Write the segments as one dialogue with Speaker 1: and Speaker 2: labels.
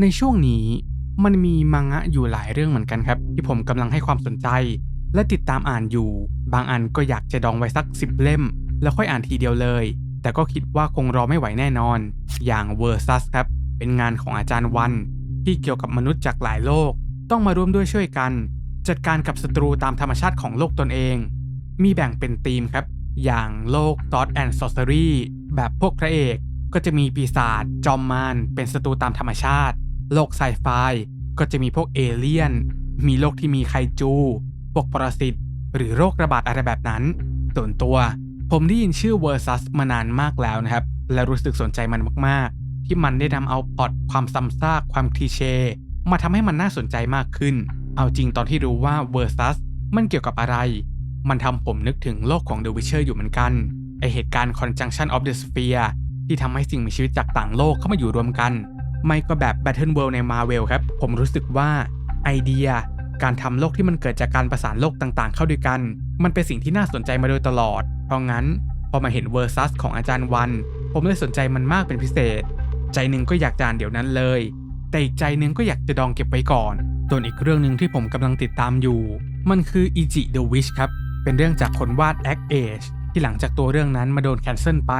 Speaker 1: ในช่วงนี้มันมีมังงะอยู่หลายเรื่องเหมือนกันครับ ที่ผมกำลังให้ความสนใจ และติดตามอ่านอยู่ บางอันก็อยากจะดองไว้สักสิบเล่ม แล้วค่อยอ่านทีเดียวเลย แต่ก็คิดว่าคงรอไม่ไหวแน่นอน อย่าง Versus ครับ เป็นงานของอาจารย์วัน ที่เกี่ยวกับมนุษย์จากหลายโลก ต้องมาร่วมด้วยช่วยกัน จัดการกับศัตรูตามธรรมชาติของโลกตนเอง มีแบ่งเป็นธีมครับ อย่างโลก Thought and Sorcery แบบพวกพระเอกก็จะมีปีศาจจอมมารเป็นศัตรูตามธรรมชาติ โลกไซไฟก็จะมีพวกเอเลี่ยน มีโลกที่มีไคจู พวกปรสิต หรือโรคระบาดอะไรแบบนั้น ส่วนตัว ผมได้ยินชื่อ Versus มานานมากแล้วนะครับ และรู้สึกสนใจมันมาก ๆ ที่มันได้นำเอาพอตความซ้ำซากความคลีเช่มาทำให้มันน่าสนใจมากขึ้น เอาจริงตอนที่รู้ว่า Versus มันเกี่ยวกับอะไร มันทำผมนึกถึงโลกของ The Witcher อยู่เหมือนกัน ไอเหตุการณ์ Conjunction of the Sphere ที่ทำให้สิ่งมีชีวิตจากต่างโลกเข้ามาอยู่รวมกัน ไม่ก็แบบ Battle World ใน Marvel ครับ ผมรู้สึกว่าไอเดีย การทำโลกที่มันเกิดจากการประสานโลกต่างๆ เข้าด้วยกัน มันเป็นสิ่งที่น่าสนใจมาโดยตลอด เพราะงั้น พอมาเห็น Versus ของอาจารย์วัน ผมเลยสนใจมันมากเป็นพิเศษ ใจหนึ่งก็อยากจานเดี๋ยวนั้นเลย แต่อีกใจหนึ่งก็อยากจะดองเก็บไว้ก่อนส่วนอีกเรื่องหนึ่งที่ผมกำลังติดตามอยู่ มันคือ i j i the Wish ครับ เป็นเรื่องจากคนวาด Act Age ที่หลังจากตัวเรื่องนั้นมาโดนแคนเซิลไป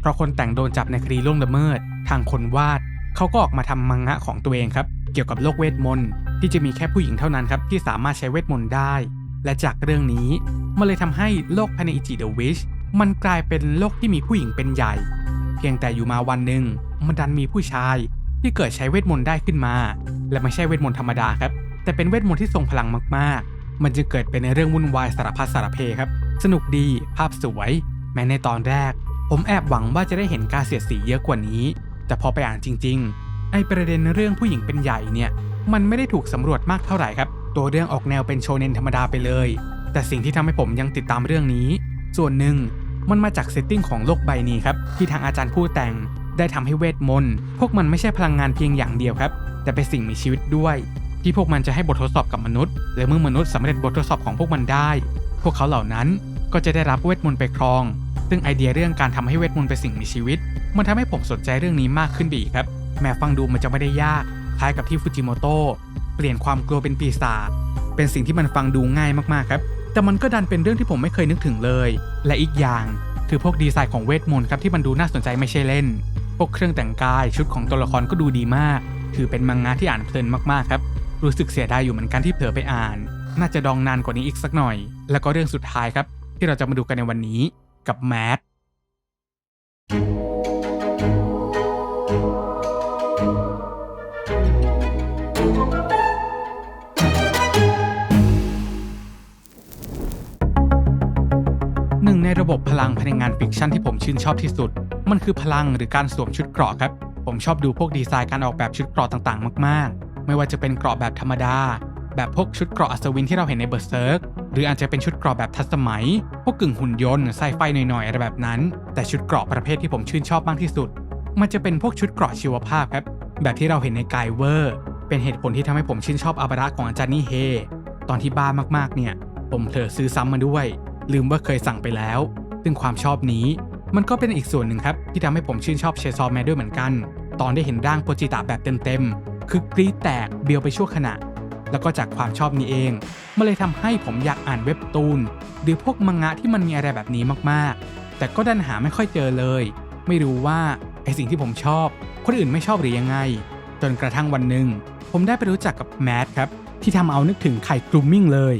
Speaker 1: เพราะคนแต่งโดนจับในคดีล่วงละเมิด ทางคนวาด เขาก็ออกมาทำมังงะของตัวเองครับ เกี่ยวกับโลกเวทมนต์ที่จะมีแค่ผู้หญิงเท่านั้นครับที่สามารถใช้เวทมนต์ได้ และจากเรื่องนี้มันเลยทำให้โลกภายใน i j i the Wish มันกลายเป็นโลกที่มีผู้หญิงเป็นใหญ่ เพียงแต่อยู่มาวันหนึ่งมันดันมีผู้ชายที่เกิดใช้เวทมนต์ได้ขึ้นมา และไม่ใช่เวทมนต์ธรรมดาครับ แต่เป็นเวทมนต์ที่ทรงพลังมากๆ มันจะเกิดเป็นในเรื่องวุ่นวายสารพัดสารเพครับ สนุกดี ภาพสวย แม้ในตอนแรก ผมแอบหวังว่าจะได้เห็นการเสียดสีเยอะกว่านี้ แต่พอไปอ่านจริง ๆ ไอประเด็นเรื่องผู้หญิงเป็นใหญ่เนี่ย มันไม่ได้ถูกสำรวจมากเท่าไหร่ครับ ตัวเรื่องออกแนวเป็นโชเนนธรรมดาไปเลย แต่สิ่งที่ทำให้ผมยังติดตามเรื่องนี้ ส่วนหนึ่งมันมาจากเซตติ้งของโลกใบนี้ครับ ที่ทางอาจารย์ผู้แต่งได้ทำให้เวทมนต์พวกมันไม่ใช่พลังงานเพียงอย่างเดียวครับ แต่เป็นสิ่งมีชีวิตด้วย ที่พวกมันจะให้บททดสอบกับมนุษย์ และเมื่อมนุษย์สำเร็จบททดสอบของพวกมันได้ พวกเขาเหล่านั้นก็จะได้รับเวทมนต์ไปครอง ซึ่งไอเดียเรื่องการทำให้เวทมนต์เป็นสิ่งมีชีวิต มันทำให้ผมสนใจเรื่องนี้มากขึ้นไปอีกครับ แม้ฟังดูมันจะไม่ได้ยาก คล้ายกับที่ฟูจิโมโตะเปลี่ยนความกลัวเป็นปีศาจ เป็นสิ่งที่มันฟังดูง่ายมากๆครับ แต่มันก็ดันเป็นเรื่องที่ผมไม่เคยนึกถึงเลย และอีกอย่างคือพวกดีไซน์ของเวทมนต์ครับที่มันดูน่าสนใจไม่ใช่เล่น พวกเครื่องแต่งกายชุดของตัวละครก็ดูดีมาก ถือเป็นมังงะที่อ่านเพลินมากๆครับ รู้สึกเสียดายอยู่เหมือนกันที่เผลอไปอ่าน น่าจะดองนานกว่านี้อีกสักหน่อย แล้วก็เรื่องสุดท้ายครับ ที่เราจะมาดูกันในวันนี้กับแมท ระบบพลังภายในงานฟิกชันที่ผมชื่นชอบที่สุด มันคือพลังหรือการสวมชุดเกราะครับ ผมชอบดูพวกดีไซน์การออกแบบชุดเกราะต่างๆ มากๆ ไม่ว่าจะเป็นเกราะแบบธรรมดา แบบพวกชุดเกราะอัศวินที่เราเห็นในเบอร์เซิร์กหรืออาจจะเป็นชุดเกราะแบบทันสมัย พวกกึ่งหุ่นยนต์ไซไฟหน่อยๆอะไรแบบนั้น แต่ชุดเกราะประเภทที่ผมชื่นชอบมากที่สุด มันจะเป็นพวกชุดเกราะชีวภาพครับแบบที่เราเห็นในกายเวอร์ เป็นเหตุผลที่ทำให้ผมชื่นชอบอาบาระของอาจารย์นี่เฮตอนที่บ้ามากๆเนี่ย ผมเผลอซื้อซ้ำมาด้วย ลืมว่าเคยสั่งไปแล้ว ซึ่งความชอบนี้มันก็เป็นอีกส่วนหนึ่งครับ ที่ทำให้ผมชื่นชอบเชซอแมนด้วยเหมือนกัน ตอนได้เห็นร่างโปจิตะแบบเต็มๆ คือกรีดแตกเบียวไปชั่วขณะ แล้วก็จากความชอบนี้เองมันเลยทำให้ผมอยากอ่านเว็บตูน หรือพวกมังงะที่มันมีอะไรแบบนี้มากๆ แต่ก็ดันหาไม่ค่อยเจอเลย ไม่รู้ว่าไอสิ่งที่ผมชอบ คนอื่นไม่ชอบหรือยังไง จนกระทั่งวันหนึ่งผมได้ไปรู้จักกับแมทครับที่ทำเอานึกถึงไข่กรูมมิ่งเลย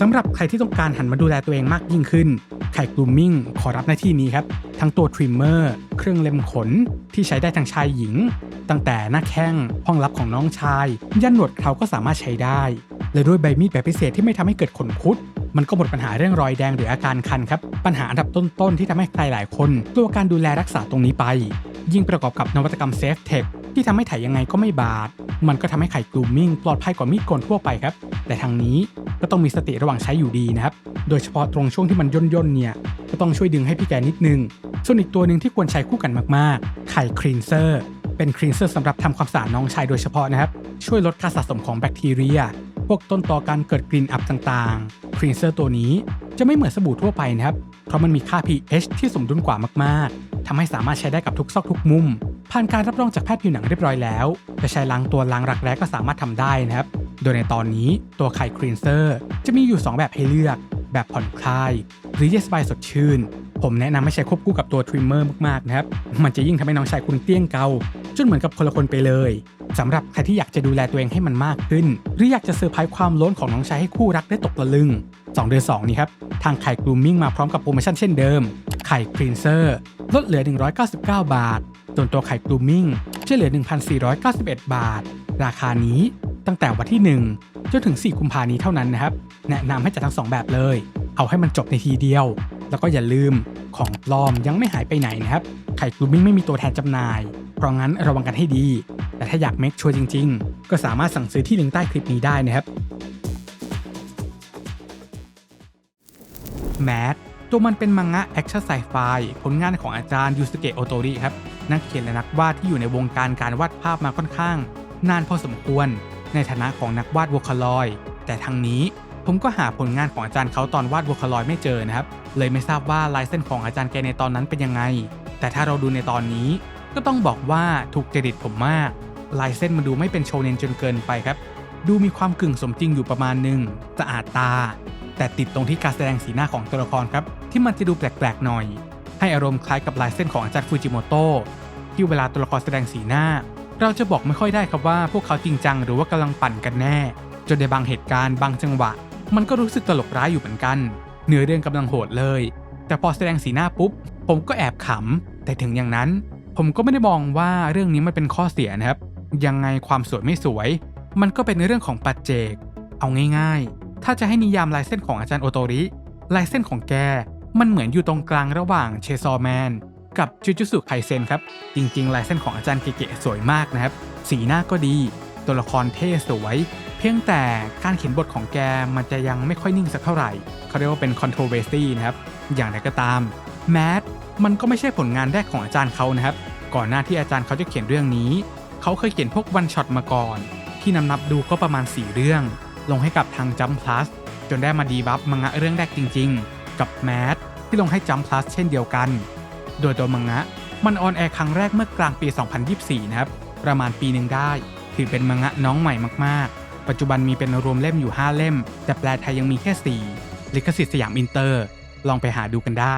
Speaker 1: สำหรับใครที่ต้องการหันมาดูแลตัวเองมากยิ่งขึ้น ไข่กรูมมิ่งขอรับหน้าที่นี้ครับ ทั้งตัวทริมเมอร์ เครื่องเล็มขนที่ใช้ได้ทั้งชายหญิง ตั้งแต่หน้าแข้ง ห้องลับของน้องชาย ยันหนวดเขาก็สามารถใช้ได้ และด้วยใบมีดแบบพิเศษที่ไม่ทำให้เกิดขนคุด มันก็หมดปัญหาเรื่องรอยแดงหรืออาการคันครับ ปัญหาอันดับต้นๆที่ทำให้ใครหลายคนกลัวการดูแลรักษาตรงนี้ไป ยิ่งประกอบกับนวัตกรรมเซฟเทคที่ทำให้ไถยังไงก็ไม่บาด มันก็ทำให้ไข่กลูมมิ่งปลอดภัยกว่ามีดโกนทั่วไปครับ แต่ทางนี้ ก็ต้องมีสติระหว่างใช้อยู่ดีนะครับ โดยเฉพาะตรงช่วงที่มันย่นย่นๆเนี่ย ก็ต้องช่วยดึงให้พี่แกนิดนึง ส่วนอีกตัวหนึ่งที่ควรใช้คู่กันมากๆ ไข่ครีนเซอร์ เป็นครีนเซอร์สำหรับทำความสะอาดน้องชายโดยเฉพาะนะครับ ช่วยลดการสะสมของแบคทีเรีย พวกต้นตอการเกิดกลิ่นอับต่างๆ ครีนเซอร์ตัวนี้จะไม่เหมือนสบู่ทั่วไปนะครับ เพราะมันมีค่า pH ที่สมดุลกว่ามากๆทำให้สามารถใช้ได้กับทุกซอกทุกมุม ผ่านการรับรองจากแพทย์ผิวหนังเรียบร้อยแล้ว จะใช้ล้างตัวล้างรักแร้ก็สามารถทำได้นะครับ โดยในตอนนี้ตัวไข่ครีนเซอร์จะมีอยู่ 2 แบบให้เลือก แบบผ่อนคลาย หรือเยสบายสดชื่น ผมแนะนำให้ใช้ควบคู่กับตัวทริมเมอร์มากๆนะครับ มันจะยิ่งทำให้น้องชายคุณเตี้ยงเกาจนเหมือนกับคนละคนไปเลยสำหรับใครที่อยากจะดูแลตัวเองให้มันมากขึ้น หรืออยากจะเซอร์ไพรส์ความล้นของน้องชายให้คู่รักได้ตกตะลึง2เดือน2นี้ครับ ทางไข่กลูมมิ่งมาพร้อมกับโปรโมชั่นเช่นเดิม ไข่ครีนเซอร์ลดเหลือ 199 บาทส่วนตัวไข่กลูมมิ่งจะเหลือ 1,491 บาท ราคานี้ ตั้งแต่วันที่ 1 จนถึง 4 กุมภานี้เท่านั้นนะครับ แนะนำให้จัดทั้ง 2 แบบเลย เอาให้มันจบในทีเดียว แล้วก็อย่าลืมของปลอมยังไม่หายไปไหนนะครับ ไข่กลูมิ่งไม่มีตัวแทนจำหน่าย เพราะงั้นระวังกันให้ดี แต่ถ้าอยากเมคชัวร์จริง ๆ ก็สามารถสั่งซื้อที่ลิงก์ใต้คลิปนี้ได้นะครับแมสตัวมันเป็นมังงะแอคชั่นไซไฟผลงานของอาจารย์ยูสเกะโอโตริครับ นักเขียนและนักวาดที่อยู่ในวงการการวาดภาพมาค่อนข้าง นานพอสมควร ในฐานะของนักวาดวอคลอย แต่ทั้งนี้ผมก็หาผลงานของอาจารย์เขาตอนวาดวอคลอยไม่เจอนะครับ เลยไม่ทราบว่าลายเส้นของอาจารย์แกในตอนนั้นเป็นยังไง แต่ถ้าเราดูในตอนนี้ ก็ต้องบอกว่าถูกจริตผมมาก ลายเส้นมันดูไม่เป็นโชเนนจนเกินไปครับ ดูมีความกึ่งสมจริงอยู่ประมาณหนึ่งสะอาดตา แต่ติดตรงที่การแสดงสีหน้าของตัวละครครับ ที่มันจะดูแปลกๆหน่อย ให้อารมณ์คล้ายกับลายเส้นของอาจารย์ฟูจิโมโตะที่เวลาตัวละครแสดงสีหน้า เราจะบอกไม่ค่อยได้ครับว่าพวกเขาจริงจังหรือว่ากำลังปั่นกันแน่ จนในบางเหตุการณ์บางจังหวะ มันก็รู้สึกตลกร้ายอยู่เหมือนกัน เนื้อเรื่องกำลังโหดเลย แต่พอแสดงสีหน้าปุ๊บ ผมก็แอบขำ แต่ถึงอย่างนั้น ผมก็ไม่ได้มองว่าเรื่องนี้มันเป็นข้อเสียนะครับ ยังไงความสวยไม่สวย มันก็เป็นเรื่องของปัจเจก เอาง่ายๆ ถ้าจะให้นิยามลายเส้นของอาจารย์โอโตริ ลายเส้นของแก มันเหมือนอยู่ตรงกลางระหว่างเชซอแมน กับจูจูสุไคเซนครับ จริงๆลายเส้นของอาจารย์เก๋ๆสวยมากนะครับ สีหน้าก็ดี ตัวละครเท่สวย เพียงแต่การเขียนบทของแกมันจะยังไม่ค่อยนิ่งสักเท่าไหร่ เขาเรียกว่าเป็น controversy นะครับ อย่างไรก็ตาม แมทมันก็ไม่ใช่ผลงานแรกของอาจารย์เขานะครับ ก่อนหน้าที่อาจารย์เขาจะเขียนเรื่องนี้ เขาเคยเขียนพวกวันช็อตมาก่อน ที่นำนับดูก็ประมาณ 4 เรื่อง ลงให้กับทางจัมพลัสจนได้มาดีบัฟมังงะเรื่องแรกจริง ๆ กับแมทที่ลงให้จัมพลัสเช่นเดียวกัน โดยตัวมังงะ มันออนแอร์ครั้งแรกเมื่อกลางปี 2024 นะครับ ประมาณปีหนึ่งได้ ถือเป็นมังงะน้องใหม่มากๆ ปัจจุบันมีเป็นรวมเล่มอยู่ 5 เล่ม แต่แปลไทยยังมีแค่ 4 ลิขสิทธิ์สยามอินเตอร์ ลองไปหาดูกันได้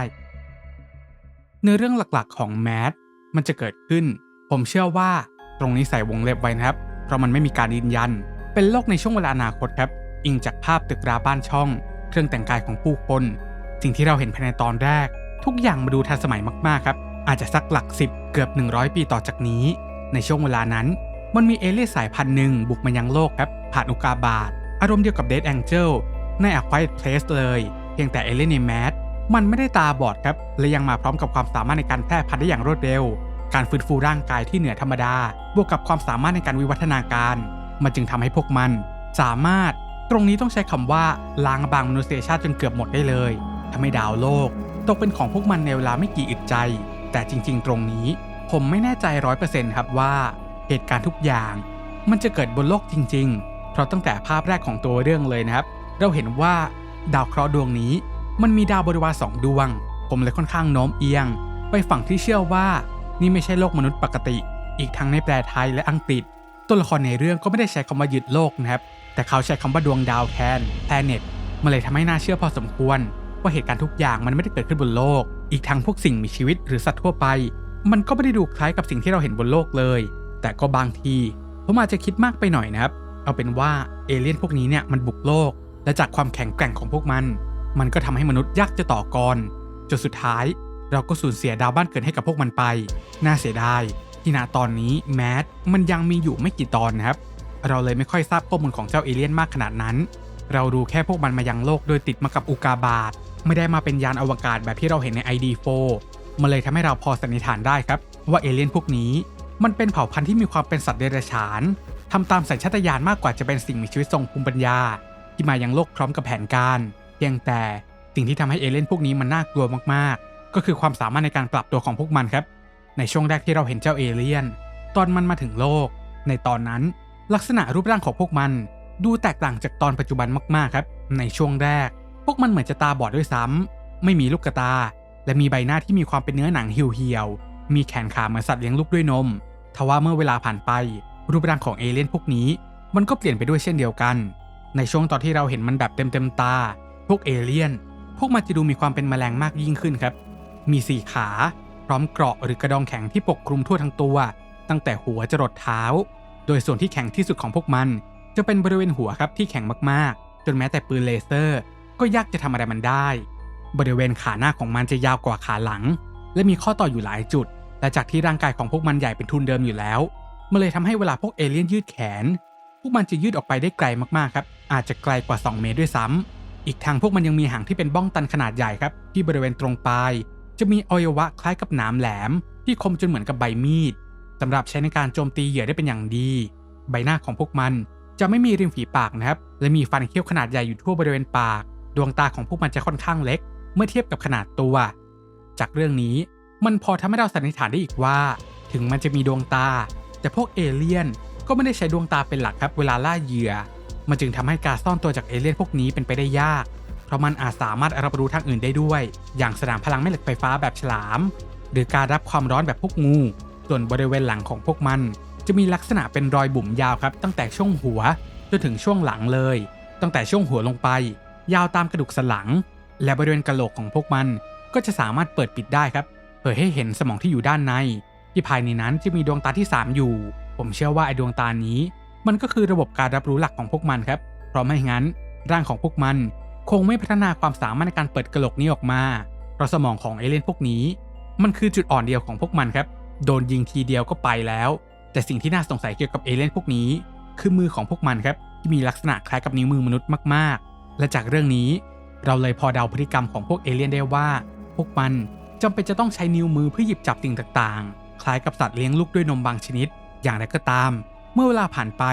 Speaker 1: เนื้อเรื่องหลักๆของแมทมันจะเกิดขึ้น ผมเชื่อว่าตรงนี้ใส่วงเล็บไว้นะครับ เพราะมันไม่มีการยืนยัน เป็นโลกในช่วงเวลาอนาคตครับ อิงจากภาพตึกราบ้านช่อง เครื่องแต่งกายของผู้คน สิ่งที่เราเห็นภายในตอนแรก ทุกอย่างมาดูทันสมัยมากๆครับ อาจจะสักหลักสิบเกือบ 100 ปีต่อจากนี้ ในช่วงเวลานั้น มันมีเอเลี่ยนสายพันธุ์หนึ่งบุกมายังโลกครับผ่านอุกาบาตอารมณ์เดียวกับเด d แองเจิลใน A Quiet Place เลยเพียงแต่เอเลี่ยนในแมสมันไม่ได้ตาบอดครับและยังมาพร้อมกับความสามารถในการแพร่พันธุ์ได้อย่างรวดเร็ว การฟื้นฟูร่างกายที่เหนือธรรมดา บวกกับความสามารถในการวิวัฒนาการ มันจึงทำให้พวกมัน สามารถตรงนี้ต้องใช้คำว่าล้างบางมนุษยชาติจนเกือบหมดได้เลยทำให้ดาวโลก ตกเป็นของพวกมันในเวลาไม่กี่อึดใจ แต่จริงๆ ตรงนี้ ผมไม่แน่ใจร้อยเปอร์เซ็นต์ครับว่า เหตุการณ์ทุกอย่าง มันจะเกิดบนโลกจริง ๆ เพราะตั้งแต่ภาพแรกของตัวเรื่องเลยนะครับ เราเห็นว่าดาวเคราะห์ดวงนี้ มันมีดาวบริวารสองดวง ผมเลยค่อนข้างโน้มเอียง ไปฝั่งที่เชื่อว่า นี่ไม่ใช่โลกมนุษย์ปกติ อีกทั้งในแปลไทยและอังกฤษ ตัวละครในเรื่องก็ไม่ได้ใช้คำว่ายึดโลกนะครับ แต่เขาใช้คำว่าดวงดาวแทน planet มันเลยทำให้น่าเชื่อพอสมควร ว่าเหตุการณ์ทุกอย่างมันไม่ได้เกิดขึ้นบนโลก อีกทั้งพวกสิ่งมีชีวิตหรือสัตว์ทั่วไป มันก็ไม่ได้ดูคล้ายกับสิ่งที่เราเห็นบนโลกเลย แต่ก็บางทีผมอาจจะคิดมากไปหน่อยนะครับ เอาเป็นว่าเอเลี่ยนพวกนี้เนี่ยมันบุกโลก และจากความแข็งแกร่งของพวกมัน มันก็ทำให้มนุษย์ยากจะต่อกรจนสุดท้าย เราก็สูญเสียดาวบ้านเกิดให้กับพวกมันไป น่าเสียดายที่ณตอนนี้แมสมันยังมีอยู่ไม่กี่ตอนนะครับ เราเลยไม่ค่อยทราบข้อมูลของเจ้าเอเลี่ยนมากขนาดนั้น เราดูแค่พวกมันมายังโลกโดยติดมากับอุกาบาต ไม่ได้มาเป็นยานอวกาศแบบที่เราเห็นใน ID4 มันเลยทำให้เราพอสันนิษฐานได้ครับ ว่าเอเลี่ยนพวกนี้มันเป็นเผ่าพันธุ์ที่มีความเป็นสัตว์เดรัจฉานทำตามสัญชาตญาณมากกว่าจะเป็นสิ่งมีชีวิตทรงภูมิปัญญา ที่มายังโลกพร้อมกับแผนการเพียงแต่สิ่งที่ทำให้เอเลี่ยนพวกนี้มันน่ากลัวมากๆ ก็คือความสามารถในการปรับตัวของพวกมันครับ ในช่วงแรกที่เราเห็นเจ้าเอเลี่ยน ตอนมันมาถึงโลก ในตอนนั้น ลักษณะรูปร่างของพวกมัน ดูแตกต่างจากตอนปัจจุบันมากๆครับ ในช่วงแรก พวกมันเหมือนจะตาบอดด้วยซ้ำไม่มีลูกตา และมีใบหน้าที่มีความเป็นเนื้อหนังเหี่ยวๆ มีแขนขาเหมือนสัตว์เลี้ยงลูกด้วยนม ทว่าเมื่อเวลาผ่านไป รูปร่างของเอเลี่ยนพวกนี้ มันก็เปลี่ยนไปด้วยเช่นเดียวกัน ในช่วงตอนที่เราเห็นมันแบบเต็มๆตา พวกเอเลี่ยน พวกมันจะดูมีความเป็นแมลงมากยิ่งขึ้นครับ มีสี่ขา พร้อมเกราะหรือกระดองแข็งที่ปกคลุมทั่วทั้งตัว ตั้งแต่หัวจรดเท้า โดยส่วนที่แข็งที่สุดของพวกมัน จะเป็นบริเวณหัวครับที่แข็งมากๆ จนแม้แต่ปืนเลเซอร์ ก็ยากจะทำอะไรมันได้ บริเวณขาหน้าของมันจะยาวกว่าขาหลัง และมีข้อต่ออยู่หลายจุด และจากที่ร่างกายของพวกมันใหญ่เป็นทุนเดิมอยู่แล้ว มันเลยทำให้เวลาพวกเอเลี่ยนยืดแขน พวกมันจะยืดออกไปได้ไกลมากๆครับ อาจจะไกลกว่า 2 เมตรด้วยซ้ำอีกทางพวกมันยังมีหางที่เป็นบ้องตันขนาดใหญ่ครับ ที่บริเวณตรงปลาย จะมีอวัยวะคล้ายกับหนามแหลม ที่คมจนเหมือนกับใบมีดสำหรับใช้ในการโจมตีเหยื่อได้เป็นอย่างดี ใบหน้าของพวกมันจะไม่มีริมฝีปากนะครับ และมีฟันเขี้ยวขนาดใหญ่อยู่ทั่วบริเวณปาก ดวงตาของพวกมันจะค่อนข้างเล็ก เมื่อเทียบกับขนาดตัว จากเรื่องนี้มันพอทำให้เราสันนิษฐานได้อีกว่า ถึงมันจะมีดวงตา แต่พวกเอเลี่ยนก็ไม่ได้ใช้ดวงตาเป็นหลักครับเวลาล่าเหยื่อ มันจึงทำให้การซ่อนตัวจากเอเลี่ยนพวกนี้เป็นไปได้ยาก เพราะมันอาจสามารถรับรู้ทางอื่นได้ด้วย อย่างสนามพลังแม่เหล็กไฟฟ้าแบบฉลาม หรือการรับความร้อนแบบพวกงู ส่วนบริเวณหลังของพวกมัน จะมีลักษณะเป็นรอยบุ๋มยาวครับ ตั้งแต่ช่วงหัวจนถึงช่วงหลังเลย ตั้งแต่ช่วงหัวลงไป ยาวตามกระดูกสันหลัง และบริเวณกะโหลกของพวกมันก็จะสามารถเปิดปิดได้ครับ เผยให้เห็นสมองที่อยู่ด้านใน ที่ภายในนั้นจะมีดวงตาที่ 3 อยู่ ผมเชื่อว่าไอ้ดวงตานี้ มันก็คือระบบการรับรู้หลักของพวกมันครับ เพราะไม่งั้น ร่างของพวกมัน คงไม่พัฒนาความสามารถในการเปิดกระโหลกนี้ออกมา เพราะสมองของเอเลี่ยนพวกนี้ มันคือจุดอ่อนเดียวของพวกมันครับ โดนยิงทีเดียวก็ไปแล้ว แต่สิ่งที่น่าสงสัยเกี่ยวกับเอเลี่ยนพวกนี้ คือมือของพวกมันครับที่มีลักษณะคล้ายกับนิ้วมือมนุษย์มากๆ และจากเรื่องนี้เราเลยพอเดาพฤติกรรมของพวกเอเลี่ยนได้ว่า พวกมันจำเป็นจะต้องใช้นิ้วมือเพื่อหยิบจับสิ่งต่างๆ คล้ายกับสัตว์เลี้ยงลูกด้วยนมบางชนิด อย่างไรก็ตาม เมื่อเวลาผ่านไป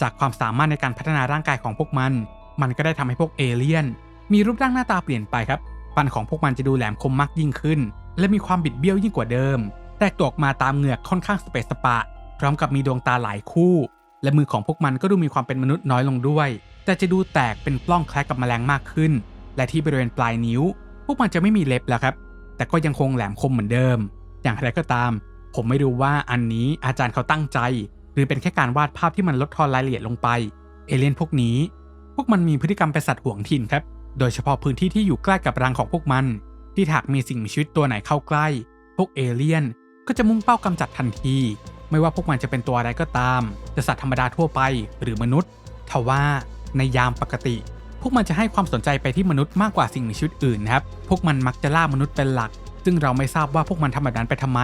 Speaker 1: จากความสามารถในการพัฒนาร่างกายของพวกมัน มันก็ได้ทำให้พวกเอเลี่ยน มีรูปร่างหน้าตาเปลี่ยนไปครับ ฟันของพวกมันจะดูแหลมคมมากยิ่งขึ้น และมีความบิดเบี้ยวยิ่งกว่าเดิม แตกตัวออกมาตามเหงือกค่อนข้างสเปซสปะ พร้อมกับมีดวงตาหลายคู่ และมือของพวกมันก็ดูมีความเป็นมนุษย์น้อยลงด้วย แต่จะดูแตกเป็นปล้องคล้ายกับแมลงมากขึ้น และที่บริเวณปลายนิ้ว พวกมันจะไม่มีเล็บแล้วครับ แต่ก็ยังคงแหลมคมเหมือนเดิม อย่างไรก็ตาม ผมไม่รู้ว่าอันนี้อาจารย์เขาตั้งใจ หรือเป็นแค่การวาดภาพที่มันลดทอนรายละเอียดลงไป เอเลี่ยนพวกนี้ พวกมันมีพฤติกรรมเป็นสัตว์ห่วงถิ่นครับ โดยเฉพาะพื้นที่ที่อยู่ใกล้กับรังของพวกมัน ที่หากมีสิ่งมีชีวิตตัวไหนเข้าใกล้ พวกเอเลี่ยนก็จะมุ่งเป้ากำจัดทันที ไม่ว่าพวกมันจะเป็นตัวอะไรก็ตาม จะสัตว์ธรรมดาทั่วไปหรือมนุษย์ทว่า ในยามปกติ พวกมันจะให้ความสนใจไปที่มนุษย์มากกว่าสิ่งมีชีวิตอื่นนะครับ พวกมันมักจะล่ามนุษย์เป็นหลัก ซึ่งเราไม่ทราบว่าพวกมันทำแบบนั้นไปทำไม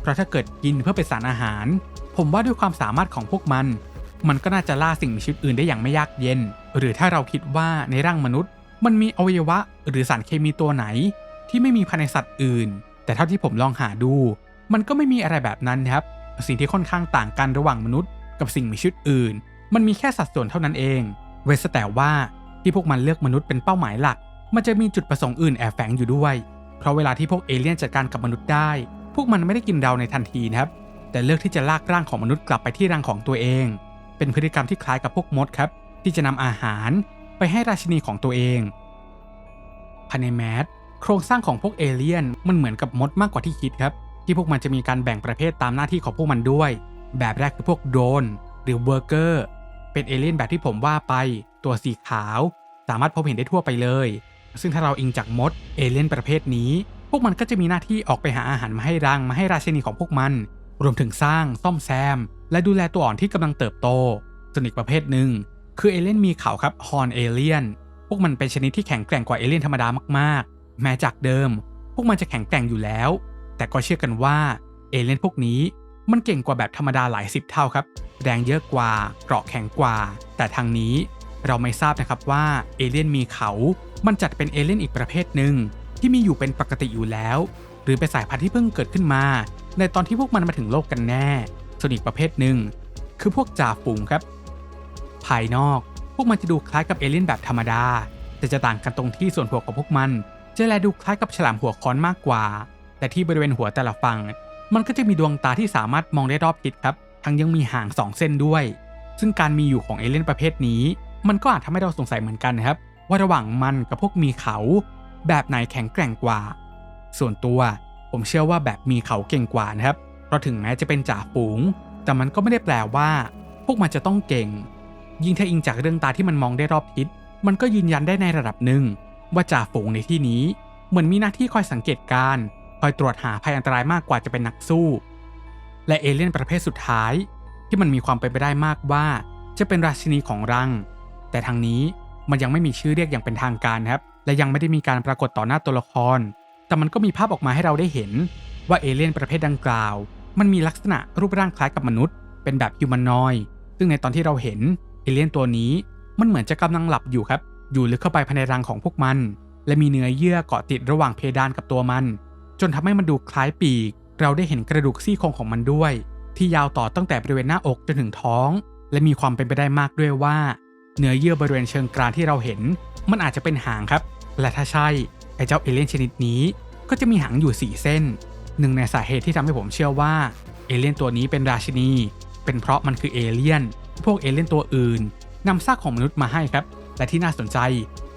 Speaker 1: เพราะถ้าเกิดกินเพื่อเป็นสารอาหาร ผมว่าด้วยความสามารถของพวกมัน มันก็น่าจะล่าสิ่งมีชีวิตอื่นได้อย่างไม่ยากเย็น หรือถ้าเราคิดว่าในร่างมนุษย์ มันมีอวัยวะ หรือสารเคมีตัวไหน ที่ไม่มีภายในสัตว์อื่น แต่เท่าที่ผมลองหาดู มันก็ไม่มีอะไรแบบนั้นนะครับ สิ่งที่ค่อนข้างต่างกันระหว่างมนุษย์ กับสิ่งมีชีวิตอื่น มันมีแค่สัดส่วนเท่านั้นเอง เว้นแต่ว่าที่พวกมันเลือกมนุษย์เป็นเป้าหมายหลัก มันจะมีจุดประสงค์อื่นแอบแฝงอยู่ด้วย เพราะเวลาที่พวกเอเลี่ยนจัดการกับมนุษย์ได้ พวกมันไม่ได้กินเราในทันทีนะครับ แต่เลือกที่จะลากร่างของมนุษย์กลับไปที่รังของตัวเอง เป็นพฤติกรรมที่คล้ายกับพวกมดครับ ที่จะนำอาหารไปให้ราชินีของตัวเองภายในแมสโครงสร้างของพวกเอเลี่ยนมันเหมือนกับมดมากกว่าที่คิดครับ ที่พวกมันจะมีการแบ่งประเภทตามหน้าที่ของพวกมันด้วย แบบแรกคือพวกโดนหรือเวอร์เกอร์ เป็นเอเลี่ยนแบบที่ผมว่าไป ตัวสีขาว สามารถพบเห็นได้ทั่วไปเลย ซึ่งถ้าเราอิงจากมดเอเลี่ยนประเภทนี้ พวกมันก็จะมีหน้าที่ออกไปหาอาหารมาให้รังมาให้ราชินีของพวกมัน รวมถึงสร้างซ่อมแซม และดูแลตัวอ่อนที่กำลังเติบโต ส่วนอีกประเภทหนึ่งคือเอเลี่ยนมีเขาครับฮอนเอเลี่ยนพวกมันเป็นชนิดที่แข็งแกร่งกว่าเอเลี่ยนธรรมดามากๆ แม้จากเดิม พวกมันจะแข็งแกร่งอยู่แล้ว แต่ก็เชื่อกันว่าเอเลี่ยนพวกนี้ มันเก่งกว่าแบบธรรมดาหลายสิบเท่าครับ แรงเยอะกว่า เกราะแข็งกว่า แต่ทางนี้เราไม่ทราบนะครับว่าเอเลี่ยนมีเขา มันจัดเป็นเอเลี่ยนอีกประเภทหนึ่งที่มีอยู่เป็นปกติอยู่แล้ว หรือเป็นสายพันธุ์ที่เพิ่งเกิดขึ้นมา ในตอนที่พวกมันมาถึงโลกกันแน่ ส่วนอีกประเภทหนึ่งคือพวกจ่าฝูงครับ ภายนอก พวกมันจะดูคล้ายกับเอเลี่ยนแบบธรรมดา แต่จะต่างกันตรงที่ส่วนหัวของพวกมัน จะแลดูคล้ายกับฉลามหัวค้อนมากกว่า แต่ที่บริเวณหัวแต่ละฝั่ง มันก็จะมีดวงตาที่สามารถมองได้รอบทิศครับ ทั้งยังมีหางสองเส้นด้วย ซึ่งการมีอยู่ของเอเลี่ยนประเภทนี้ มันก็อาจทำให้เราสงสัยเหมือนกันนะครับ ว่าระหว่างมันกับพวกมีเขา แบบไหนแข็งแกร่งกว่า ส่วนตัวผมเชื่อว่าแบบมีเขาเก่งกว่านะครับเพเพราะถึงแม้จะเป็นจ่าฝูง แต่มันก็ไม่ได้แปลว่า พวกมันจะต้องเก่ง ยิ่งถ้าอิงจากเรื่องตาที่มันมองได้รอบทิศ มันก็ยืนยันได้ในระดับหนึ่งว่าจ่าฝูงในที่นี้ เหมือนมีหน้าที่คอยสังเกตการณ์ คอยตรวจหาภัยอันตรายมากกว่าจะเป็นนักสู้ และเอเลี่ยนประเภทสุดท้ายที่มันมีความเป็นไปได้มากว่า จะเป็นราชินีของรัง แต่ทางนี้มันยังไม่มีชื่อเรียกอย่างเป็นทางการครับ และยังไม่ได้มีการปรากฏต่อหน้าตัวละคร แต่มันก็มีภาพออกมาให้เราได้เห็น ว่าเอเลี่ยนประเภทดังกล่าว มันมีลักษณะรูปร่างคล้ายกับมนุษย์ เป็นแบบฮิวแมนนอยซึ่งในตอนที่เราเห็นเอเลี่ยนตัวนี้มันเหมือนจะกำลังหลับอยู่ครับ อยู่ลึกเข้าไปภายในรังของพวกมัน และมีเนื้อเยื่อเกาะติดระหว่างเพดานกับตัวมัน จนทำให้มันดูคล้ายปีก เราได้เห็นกระดูกซี่โครงของมันด้วย ที่ยาวต่อตั้งแต่บริเวณหน้าอกจนถึงท้อง และมีความเป็นไปได้มากด้วยว่า เนื้อเยื่อบริเวณเชิงกรานที่เราเห็น มันอาจจะเป็นหางครับ และถ้าใช่ไอ้เจ้าเอเลี่ยนชนิดนี้ ก็จะมีหางอยู่ 4 เส้น หนึ่งในสาเหตุที่ทำให้ผมเชื่อว่าเอเลี่ยนตัวนี้เป็นราชินี เป็นเพราะมันคือเอเลี่ยน พวกเอเลี่ยนตัวอื่นนำซากของมนุษย์มาให้ครับ และที่น่าสนใจ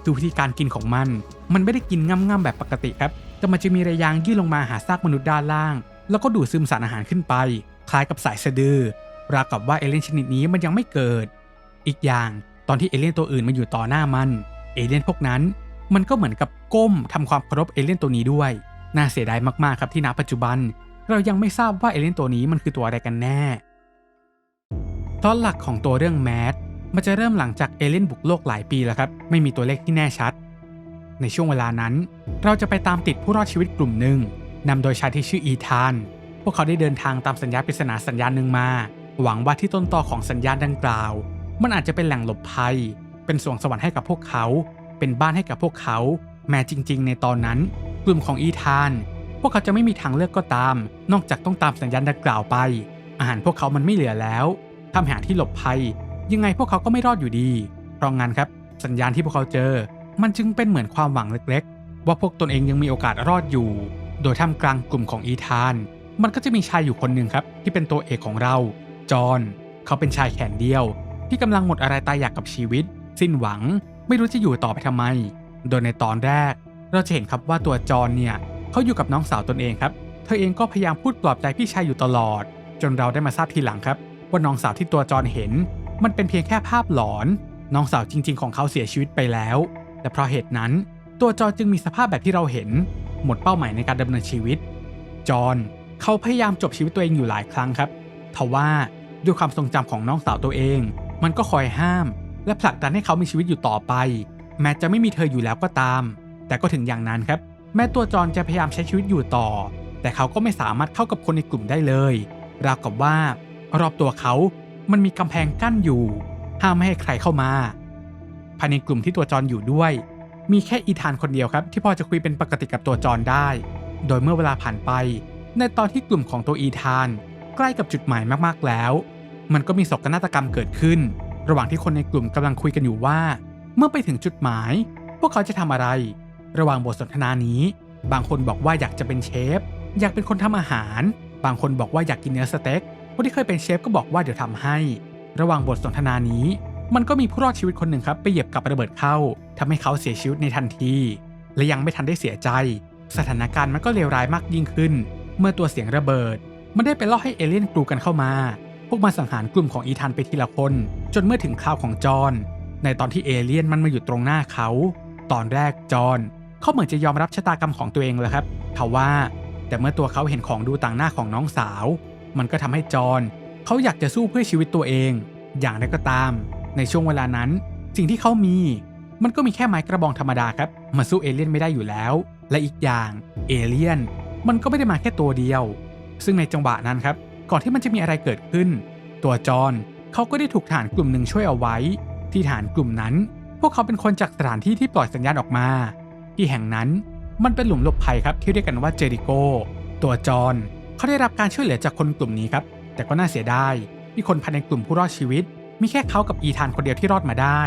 Speaker 1: คือวิธีการกินของมัน มันไม่ได้กินง่ำๆแบบปกติครับ แต่มันจะมีระยางยื่นลงมาหาซากมนุษย์ด้านล่าง แล้วก็ดูดซึมสารอาหารขึ้นไป คล้ายกับสายสะดือ ราวกับว่าเอเลี่ยนชนิดนี้มันยังไม่เกิด อีกอย่างตอนที่เอเลี่ยนตัวอื่นมาอยู่ต่อหน้ามัน เอเลี่ยนพวกนั้นมันก็เหมือนกับก้มทำความเคารพเอเลี่ยนตัวนี้ด้วย น่าเสียดายมากๆครับที่ณปัจจุบัน เรายังไม่ทราบว่าเอเลี่ยนตัวนี้มันคือตัวอะไรกันแน่ ตอนหลักของตัวเรื่องแมสมันจะเริ่มหลังจากเอเลี่ยนบุกโลกหลายปีแล้วครับ ไม่มีตัวเลขที่แน่ชัด ในช่วงเวลานั้น เราจะไปตามติดผู้รอดชีวิตกลุ่มหนึ่งนำโดยชายที่ชื่ออีธาน พวกเขาได้เดินทางตามสัญญาปริศนาสัญญาณหนึ่งมา หวังว่าที่ต้นตอของสัญญาณดังกล่าว มันอาจจะเป็นแหล่งหลบภัย เป็นสวงสวรรค์ให้กับพวกเขา เป็นบ้านให้กับพวกเขา แม้จริง ๆ ในตอนนั้น กลุ่มของอีธาน พวกเขาจะไม่มีทางเลือกก็ตาม นอกจากต้องตามสัญญาณดังกล่าวไป อาหารพวกเขามันไม่เหลือแล้วทำหาที่หลบภัย ยังไงพวกเขาก็ไม่รอดอยู่ดีเพราะงั้นครับ สัญญาณที่พวกเขาเจอ มันจึงเป็นเหมือนความหวังเล็กๆ ว่าพวกตนเองยังมีโอกาสรอดอยู่ โดยท่ามกลางกลุ่มของอีธาน มันก็จะมีชายอยู่คนหนึ่งครับ ที่เป็นตัวเอกของเรา จอห์นเขาเป็นชายแขนเดียว ที่กำลังหมดอะไรตายอยากกับชีวิต สิ้นหวังไม่รู้จะอยู่ต่อไปทำไม โดยในตอนแรก เราจะเห็นครับว่าตัวจอห์นเนี่ยเขาอยู่กับน้องสาวตนเองครับ เธอเองก็พยายามพูดปลอบใจพี่ชายอยู่ตลอด จนเราได้มาทราบทีหลังครับ ว่าน้องสาวที่ตัวจอห์นเห็น มันเป็นเพียงแค่ภาพหลอน น้องสาวจริง ๆ ของเขาเสียชีวิตไปแล้ว และเพราะเหตุนั้น ตัวจอนจึงมีสภาพแบบที่เราเห็น หมดเป้าหมายในการดำเนินชีวิต จอนเขาพยายามจบชีวิตตัวเองอยู่หลายครั้งครับทว่าด้วยความทรงจำของน้องสาวตัวเอง มันก็คอยห้าม และผลักดันให้เขามีชีวิตอยู่ต่อไป แม้จะไม่มีเธออยู่แล้วก็ตาม แต่ก็ถึงอย่างนั้นครับ แม้ตัวจอนจะพยายามใช้ชีวิตอยู่ต่อ แต่เขาก็ไม่สามารถเข้ากับคนในกลุ่มได้เลยราวกับว่า รอบตัวเขามันมีกำแพงกั้นอยู่ ห้ามไม่ให้ใครเข้ามา ภายในกลุ่มที่ตัวจอนอยู่ด้วย มีแค่อีธานคนเดียวครับ ที่พอจะคุยเป็นปกติกับตัวจอนได้ โดยเมื่อเวลาผ่านไป ในตอนที่กลุ่มของตัวอีธาน ใกล้กับจุดหมายมากๆแล้ว มันก็มีศกนาฏกรรมเกิดขึ้น ระหว่างที่คนในกลุ่มกำลังคุยกันอยู่ว่า เมื่อไปถึงจุดหมาย พวกเขาจะทำอะไร ระหว่างบทสนทนานี้ บางคนบอกว่าอยากจะเป็นเชฟ อยากเป็นคนทำอาหาร บางคนบอกว่าอยากกินเนื้อสเต็กคนที่เคยเป็นเชฟก็บอกว่าเดี๋ยวทำให้ ระหว่างบทสนทนานี้ มันก็มีผู้รอดชีวิตคนหนึ่งครับไปเหยียบกับระเบิดเข้าทำให้เขาเสียชีวิตในทันที และยังไม่ทันได้เสียใจ สถานการณ์มันก็เลวร้ายมากยิ่งขึ้น เมื่อตัวเสียงระเบิด มันได้ไปล่อให้เอเลี่ยนกรูกันเข้ามา พวกมันสังหารกลุ่มของอีธานไปทีละคน จนเมื่อถึงคราวของจอห์นในตอนที่เอเลี่ยนมันมาอยู่ตรงหน้าเขา ตอนแรกจอห์นเขาเหมือนจะยอมรับชะตากรรมของตัวเองเลยครับทว่า แต่เมื่อตัวเขาเห็นของดูต่างหน้าของน้องสาว มันก็ทำให้จอห์นเขาอยากจะสู้เพื่อชีวิตตัวเอง อย่างไรก็ตาม ในช่วงเวลานั้น สิ่งที่เขามี มันก็มีแค่ไม้กระบองธรรมดาครับมาสู้เอเลี่ยนไม่ได้อยู่แล้ว และอีกอย่างเอเลี่ยนมันก็ไม่ได้มาแค่ตัวเดียว ซึ่งในจังหวะนั้นครับ ก่อนที่มันจะมีอะไรเกิดขึ้น ตัวจอนเขาก็ได้ถูกฐานกลุ่มหนึ่งช่วยเอาไว้ ที่ฐานกลุ่มนั้น พวกเขาเป็นคนจากสถานที่ที่ปล่อยสัญญาณออกมา ที่แห่งนั้นมันเป็นหลุมหลบภัยครับที่เรียกกันว่าเจริโก ตัวจอนเขาได้รับการช่วยเหลือจากคนกลุ่มนี้ครับ แต่ก็น่าเสียดายที่คนภายในกลุ่มผู้รอดชีวิต มีแค่เขากับอีธานคนเดียวที่รอดมาได้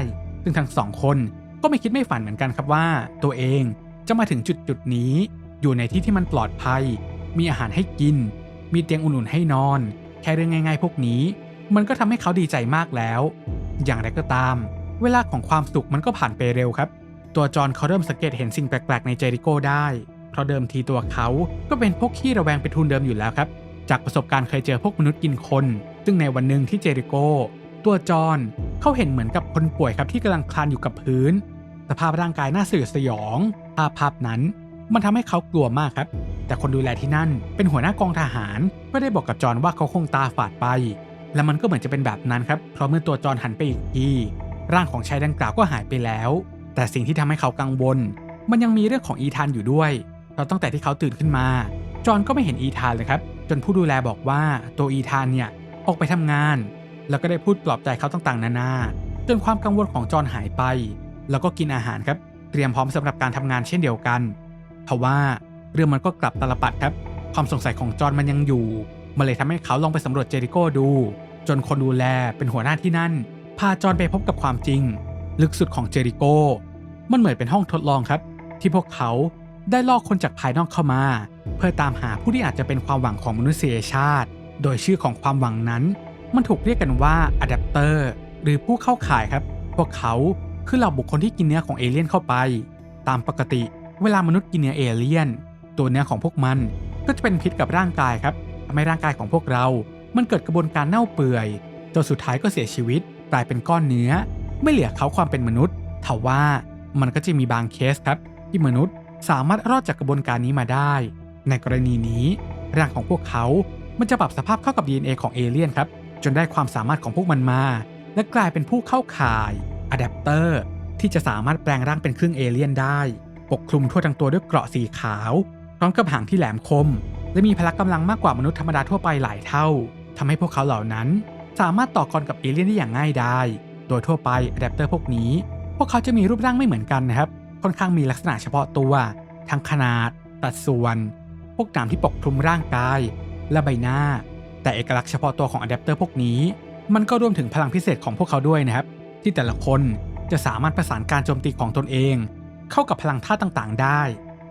Speaker 1: ซึ่งทั้งสองคนก็ไม่คิดไม่ฝันเหมือนกันครับว่า ตัวเองจะมาถึงจุดจุดนี้ อยู่ในที่ที่มันปลอดภัย มีอาหารให้กิน มีเตียงอุ่นๆให้นอน แค่เรื่องง่าย ๆ พวกนี้ มันก็ทำให้เขาดีใจมากแล้ว อย่างไรก็ตาม เวลาของความสุขมันก็ผ่านไปเร็วครับ ตัวจอห์นเขาเริ่มสังเกตเห็นสิ่งแปลกๆในเจริโก้ได้ เพราะเดิมทีตัวเขาก็เป็นพวกขี้ระแวงเป็นทุนเดิมอยู่แล้วครับ จากประสบการณ์เคยเจอพวกมนุษย์กินคน ซึ่งในวันหนึ่งที่เจริโก ตัวจอนเขาเห็นเหมือนกับคนป่วยครับที่กำลังคลานอยู่กับพื้น สภาพร่างกายน่าสยดสยองภาพภาพนั้น มันทำให้เขากลัวมากครับ แต่คนดูแลที่นั่นเป็นหัวหน้ากองทหารก็ได้บอกกับจอนว่าเขาคงตาฝาดไป และมันก็เหมือนจะเป็นแบบนั้นครับเพราะเมื่อตัวจอห์นหันไปอีกทีร่างของชายดังกล่าวก็หายไปแล้ว แต่สิ่งที่ทำให้เขากังวล มันยังมีเรื่องของอีธานอยู่ด้วยเพราะตั้งแต่ที่เขาตื่นขึ้นมา จอนก็ไม่เห็นอีธานเลยครับ จนผู้ดูแลบอกว่าตัวอีธานเนี่ยออกไปทำงาน แล้วก็ได้พูดปลอบใจเขาต่างๆ นานาจนความกังวลของจอห์นหายไป แล้วก็กินอาหารครับ เตรียมพร้อมสำหรับการทำงานเช่นเดียวกันทว่าเรื่องมันก็กลับตลปัดครับ ความสงสัยของจอห์นมันยังอยู่มันเลยทำให้เขาลองไปสำรวจเจริโก้ดู จนคนดูแลเป็นหัวหน้าที่นั่น พาจอห์นไปพบกับความจริง ลึกสุดของเจริโก้ มันเหมือนเป็นห้องทดลองครับ ที่พวกเขาได้ลอกคนจากภายนอกเข้ามา เพื่อตามหาผู้ที่อาจจะเป็นความหวังของมนุษยชาติ โดยชื่อของความหวังนั้น มันถูกเรียกกันว่าอะแดปเตอร์หรือผู้เข้าข่ายครับ พวกเขาคือเหล่าบุคคลที่กินเนื้อของเอเลี่ยนเข้าไป ตามปกติ เวลามนุษย์กินเนื้อเอเลี่ยน ตัวเนื้อของพวกมันก็จะเป็นพิษกับร่างกายครับทำให้ร่างกายของพวกเรา มันเกิดกระบวนการเน่าเปื่อยจนสุดท้ายก็เสียชีวิตกลายเป็นก้อนเนื้อ ไม่เหลือเขาความเป็นมนุษย์ทว่ามันก็จะมีบางเคสครับ ที่มนุษย์สามารถรอดจากกระบวนการนี้มาได้ ในกรณีนี้ร่างของพวกเขา มันจะปรับสภาพเข้ากับ DNA ของเอเลี่ยนครับ จนได้ความสามารถของพวกมันมา และกลายเป็นผู้เข้าข่ายอะแดปเตอร์ที่จะสามารถแปลงร่างเป็นเครึ่องเอเลี่ยนได้ ปกคลุมทั่วทั้งตัวด้วยเกราะสีขาว พร้อมกับหางที่แหลมคม และมีพละกำลังมากกว่ามนุษย์ธรรมดาทั่วไปหลายเท่าทำให้พวกเขาเหล่านั้น สามารถต่อกรกับเอเลี่ยนได้อย่างง่ายดายโดยทั่วไปอะแดปเตอร์พวกนี้ พวกเขาจะมีรูปร่างไม่เหมือนกันนะครับ ค่อนข้างมีลักษณะเฉพาะตัว ทั้งขนาด ตัดส่วน พวกหนามที่ปกคลุมร่างกาย และใบหน้า แต่เอกลักษณ์เฉพาะตัวของอะแดปเตอร์พวกนี้ มันก็รวมถึงพลังพิเศษของพวกเขาด้วยนะครับ ที่แต่ละคนจะสามารถประสานการโจมตีของตนเอง เข้ากับพลังธาตุต่างๆ ได้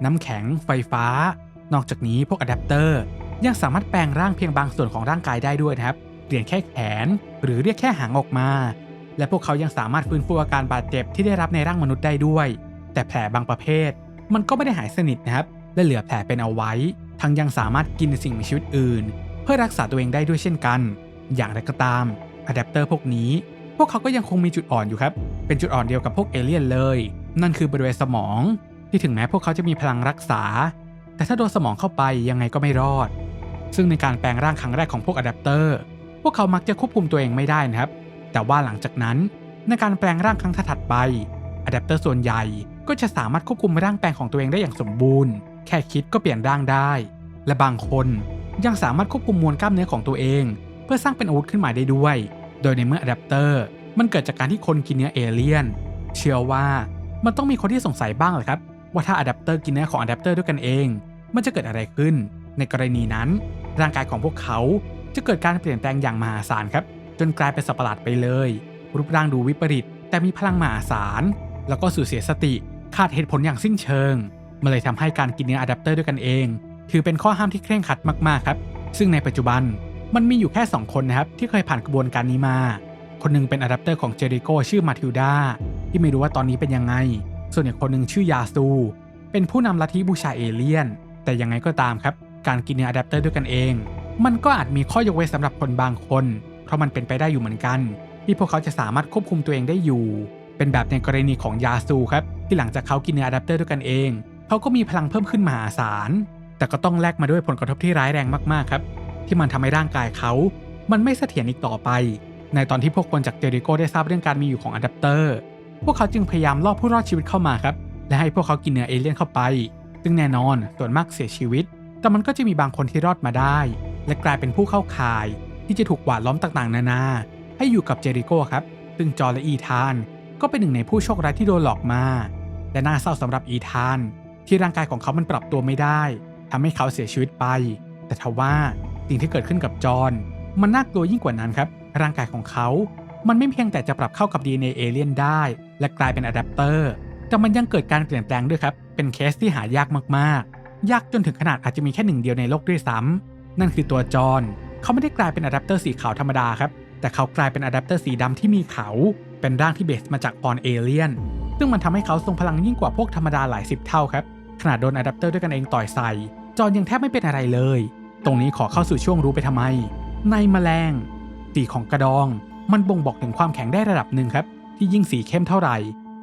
Speaker 1: น้ำแข็ง ไฟฟ้า นอกจากนี้พวกอะแดปเตอร์ยังสามารถแปลงร่างเพียงบางส่วนของร่างกายได้ด้วยนะครับเปลี่ยนแค่แขน หรือเรียกแค่หางออกมา และพวกเขายังสามารถฟื้นฟูอาการบาดเจ็บที่ได้รับในร่างมนุษย์ได้ด้วย แต่แผลบางประเภท มันก็ไม่ได้หายสนิทนะครับ และเหลือแผลเป็นเอาไว้ ทั้งยังสามารถกินสิ่งมีชีวิตอื่น เพื่อรักษาตัวเองได้ด้วยเช่นกัน อย่างไรก็ตามอะแดปเตอร์พวกนี้ พวกเขาก็ยังคงมีจุดอ่อนอยู่ครับ เป็นจุดอ่อนเดียวกับพวกเอเลี่ยนเลย นั่นคือบริเวณสมอง ที่ถึงแม้พวกเขาจะมีพลังรักษา แต่ถ้าโดนสมองเข้าไปยังไงก็ไม่รอด ซึ่งในการแปลงร่างครั้งแรกของพวกอะแดปเตอร์พวกเขามักจะควบคุมตัวเองไม่ได้นะครับ แต่ว่าหลังจากนั้นในการแปลงร่างครั้งถัดไปอะแดปเตอร์ส่วนใหญ่ก็จะสามารถควบคุมร่างแปลงของตัวเองได้อย่างสมบูรณ์ แค่คิดก็เปลี่ยนร่างได้ และบางคน ยังสามารถควบคุมมวลกล้ามเนื้อของตัวเอง เพื่อสร้างเป็นอาวุธขึ้นมาได้ด้วย โดยในเมื่ออะแดปเตอร์มันเกิดจากการที่คนกินเนื้อเอเลี่ยน เชื่อว่ามันต้องมีคนที่สงสัยบ้างแหละครับ ว่าถ้าอะแดปเตอร์กินเนื้อของอะแดปเตอร์ด้วยกันเอง มันจะเกิดอะไรขึ้น ในกรณีนั้น ร่างกายของพวกเขาจะเกิดการเปลี่ยนแปลงอย่างมหาศาลครับ จนกลายเป็นสัตว์ประหลาดไปเลย รูปร่างดูวิปริต แต่มีพลังมหาศาล แล้วก็สูญเสียสติ ขาดเหตุผลอย่างสิ้นเชิง มันเลยทำให้การกินเนื้ออะแดปเตอร์ด้วยกันเอง ถือเป็นข้อห้ามที่เคร่งครัดมากๆครับ ซึ่งในปัจจุบันมันมีอยู่แค่ 2 คนนะครับ ที่เคยผ่านกระบวนการนี้มา คนหนึงเป็นอะแดปเตอร์ของเจริโกชื่อมาทิลดาที่ไม่รู้ว่าตอนนี้เป็นยังไง ส่วนอีกคนหนึ่งชื่อยาซู เป็นผู้นำลัทธิบูชาเอเลี่ยน แต่ยังไงก็ตามครับ การกินเนื้ออะแดปเตอร์ด้วยกันเอง มันก็อาจมีข้อยกเว้นสำหรับคนบางคน เพราะมันเป็นไปได้อยู่เหมือนกัน ที่พวกเขาจะสามารถควบคุมตัวเองได้อยู่ เป็นแบบในกรณีของยาซูครับที่หลังจากเขากินเนื้ออะแดปเตอร์ด้วยกันเอง เขาก็มีพลังเพิ่มขึ้นมหาศาล แต่ก็ต้องแลกมาด้วยผลกระทบที่ร้ายแรงมากๆครับ ที่มันทำให้ร่างกายเขา มันไม่เสถียรอีกต่อไป ในตอนที่พวกคนจากเจริโกได้ทราบเรื่องการมีอยู่ของอะแดปเตอร์ พวกเขาจึงพยายามล่อผู้รอดชีวิตเข้ามาครับ และให้พวกเขากินเนื้อเอเลี่ยนเข้าไป ซึ่งแน่นอนส่วนมากเสียชีวิต แต่มันก็จะมีบางคนที่รอดมาได้ และกลายเป็นผู้เข้าข่าย ที่จะถูกหวาดล้อมต่างๆ นานา ให้อยู่กับเจริโกครับ ซึ่งจอร์และอีธาน ก็เป็นหนึ่งในผู้โชคร้ายที่โดนหลอกมา และน่าเศร้าสำหรับอีธาน ที่ร่างกายของเขามันปรับตัวไม่ได้ ทำให้เขาเสียชีวิตไป แต่ทว่าสิ่งที่เกิดขึ้นกับจอห์นมันน่ากลัวยิ่งกว่านั้นครับ ร่างกายของเขา มันไม่เพียงแต่จะปรับเข้ากับ DNA เอเลี่ยนได้ และกลายเป็นอะแดปเตอร์ แต่มันยังเกิดการเปลี่ยนแปลงด้วยครับ เป็นเคสที่หายากมากๆ ยากจนถึงขนาดอาจจะมีแค่หนึ่งเดียวในโลกด้วยซ้ำนั่นคือตัวจอห์นเขาไม่ได้กลายเป็นอะแดปเตอร์สีขาวธรรมดาครับ แต่เขากลายเป็นอะแดปเตอร์สีดำที่มีเขา เป็นร่างที่เบสมาจากปอนเอเลี่ยน ซึ่งมันทำให้เขาทรงพลังยิ่งกว่าพวกธรรมดาหลายสิบเท่าครับขนาดโดนอะแดปเตอร์ด้วยกันเองต่อยใส่ จอนยังแทบไม่เป็นอะไรเลย ตรงนี้ขอเข้าสู่ช่วงรู้ไปทำไม ในแมลง สีของกระดอง มันบ่งบอกถึงความแข็งได้ระดับหนึ่งครับ ที่ยิ่งสีเข้มเท่าไหร่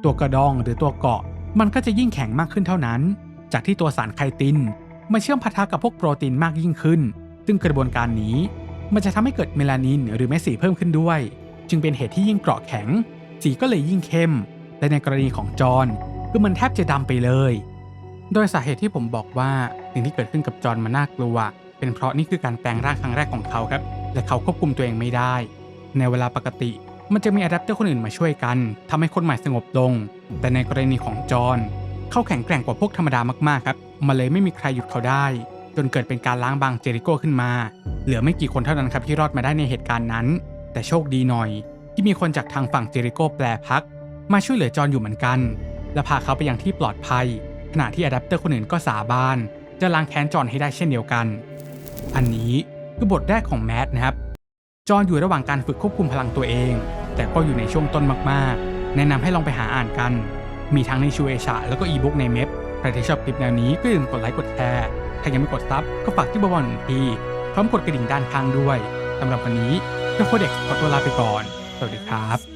Speaker 1: ตัวกระดองหรือตัวเกาะ มันก็จะยิ่งแข็งมากขึ้นเท่านั้น จากที่ตัวสารไคตินมาเชื่อมพัทะกับพวกโปรตีนมากยิ่งขึ้น ซึ่งกระบวนการนี้ มันจะทำให้เกิดเมลานินหรือเม็ดสีเพิ่มขึ้นด้วย จึงเป็นเหตุที่ยิ่งเกราะแข็ง สีก็เลยยิ่งเข้ม และในกรณีของจอนคือมันแทบจะดำไปเลย โดยสาเหตุที่ผมบอกว่า สิ่งที่เกิดขึ้นกับจอห์นมันน่ากลัว เป็นเพราะนี่คือการแปลงร่างครั้งแรกของเขาครับ และเขาควบคุมตัวเองไม่ได้ ในเวลาปกติ มันจะมีอะแดปเตอร์คนอื่นมาช่วยกันทำให้คนใหม่สงบลง แต่ในกรณีของจอห์นเขาแข็งแกร่งกว่าพวกธรรมดามากๆครับมาเลยไม่มีใครหยุดเขาได้ จนเกิดเป็นการล้างบางเจริโก้ขึ้นมา เหลือไม่กี่คนเท่านั้นครับที่รอดมาได้ในเหตุการณ์นั้น แต่โชคดีหน่อย ที่มีคนจากทางฝั่งเจริโก้แปลพัก มาช่วยเหลือจอห์นอยู่เหมือนกัน และพาเขาไปยังที่ปลอดภัย ขณะที่อะแดปเตอร์คนอื่นก็สาบาน จะล้างแค้นจอนให้ได้เช่นเดียวกัน อันนี้คือบทแรกของแมทนะครับ จอนอยู่ระหว่างการฝึกควบคุมพลังตัวเอง แต่ก็อยู่ในช่วงต้นมากๆ แนะนำให้ลองไปหาอ่านกัน มีทั้งในชูเอชาแล้วก็อีบุ๊กในเมพใครที่ชอบคลิปแนวนี้ก็อย่าลืมกดไลค์กดแชร์ ถ้ายังไม่กดซับก็ฝากที่บอลหนึ่งทีพร้อมกดกระดิ่งด้านข้างด้วยสำหรับวันนี้เดอะโคเด็กขอตัวลาไปก่อน สวัสดีครับ